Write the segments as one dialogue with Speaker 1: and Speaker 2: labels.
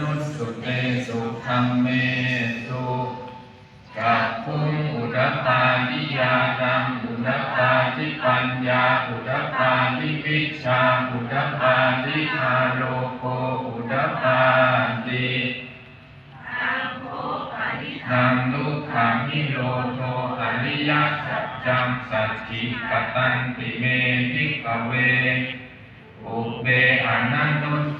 Speaker 1: นุสสุเตสุธรรมเมสุกัปพุงอุดปาทิยานังอุดปาทิปัญญาอุดปาทิวิชาอุดปาทิอาโลโกอุดปาตินังลุขามิโลโทอริยสัจจังสัจจิกตันติเมพิกเว อุเบอนันตุส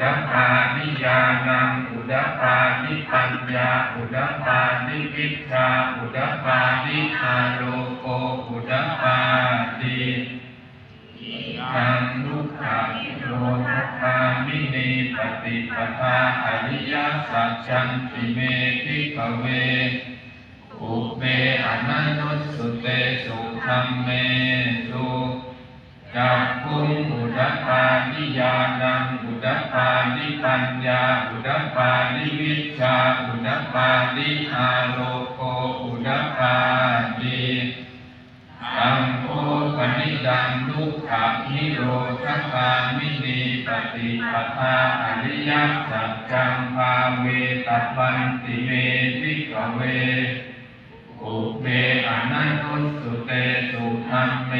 Speaker 1: ดปานิยานังอุดปานิปัญญาอุดปานิวิชาอุดปานิอาโลโกอุดปาติทังลุกขาโลทคามินีปฏิปทาอริยสัจจันติเมพิกเวอุเบอนันตุสุเตสุธรรมเมสุ จักคุงอุดปานิยานังอุดปานิปัญญาอุดปานิวิชาอุดปานิอาโลโกอุดปาติตัมโพปนิดังลุกขานิโรธคามินีปฏิปทาอริยสัจจังภาเวตัพพันติเมติกเวอุเบอนันตุสุเตสุธรรมเม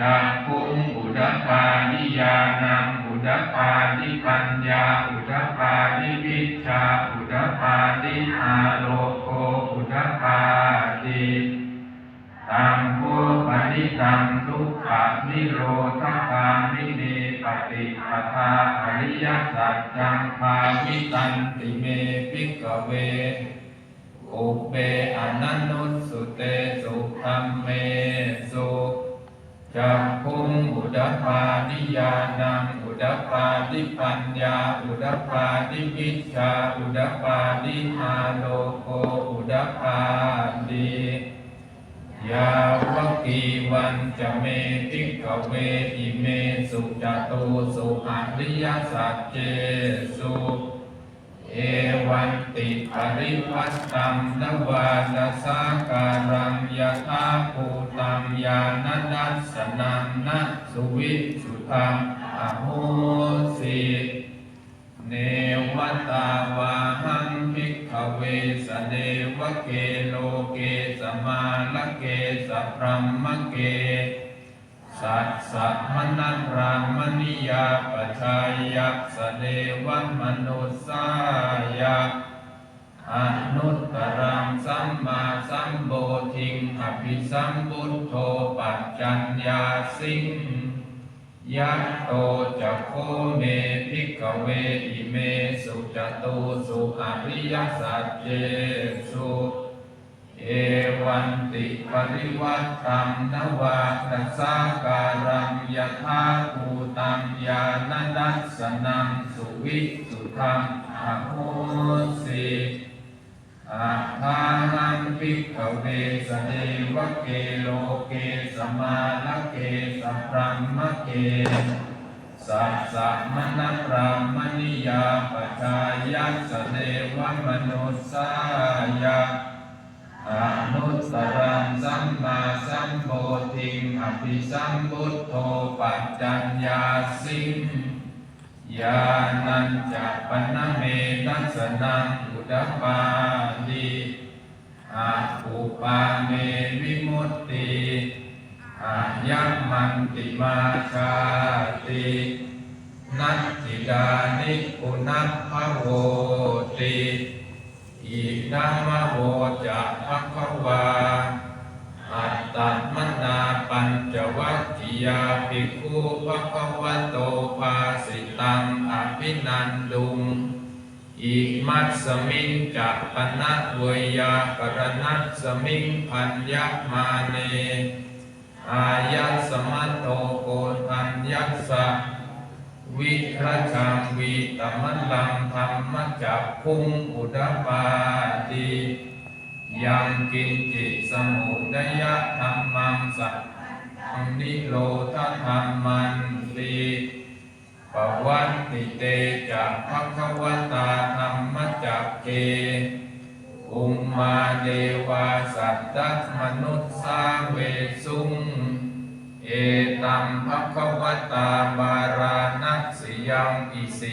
Speaker 1: จักคุงอุดปานิยานังอุดปานิปัญญาอุดปานิวิชาอุดปานิอาโลโกอุดปาติตังโพปนิตังทุกขนิโรธคามิเนปฏิปทาอริยสัจจังภาวิตันติเมพิกเวอุเบ ดปานิยานังอุดปานิปัญญา อุดปานิวิชา อุดปานิอาโลโกอุดปานิยาวกีวันจะเมติกเวอิเมสุจตุสุอริยสัจเจสุ เอวันติปริพัตตัมนวาดสาการังยะธาภูตัมยานันัสสนังนะสุวิสุทังอโหสิเนวตาวาหังภิกขเวสเนวเกโลเกสมาลเกสพรัมมเก สัตสัมมนันรามณิยาปชายักสเดวันมนุสายะอนุตตรังสัมมาสัมโพธิงอภิสัมพุทโธปัจจัญญาสิงยัตโตจะโคเมภิกขเวอิเมสุจตุสุอริยสัจเจสุเอ วันติปริวัตตังนวาตัสสาการังยะธาภูตังยานัดัสสนังสุวิสุทังอโหสิอาทานังปิกเวสเดวเกโลเกสมาลเกสัพรัมมะเกสัสสะมณพรามณิยาปชายัสเดวมนุสสายะ ธิสัมพุทโธปัจจัญญาสิงญาณัญจะปนเมตัสนังอุดปาติอาอุปาเมวิมุตติอายัมมันติมาชาตินัตติดานิปุนัพพโวติอินัมโวจะภะควา ยาภิกขุภะคะวะโตภาสิตังอภินันดุงอิมัสสมิงจะปนะเวยากรณัสสมิงพัญญมาเน อายัสมัตโตโกทัญยัสสะวิราชังวิตมัลลังธรรมจักคุงอุดปาติยังกินจิสมุดยะธรรมังสัพ นิโรธธรรมันติปวัตติเตจะภะคะวตาธรรมจักเกอุมมาเดวาสัตตมนุสสาเวสุงเอตัมภะคะวตาบารานัสสิยังอิสิ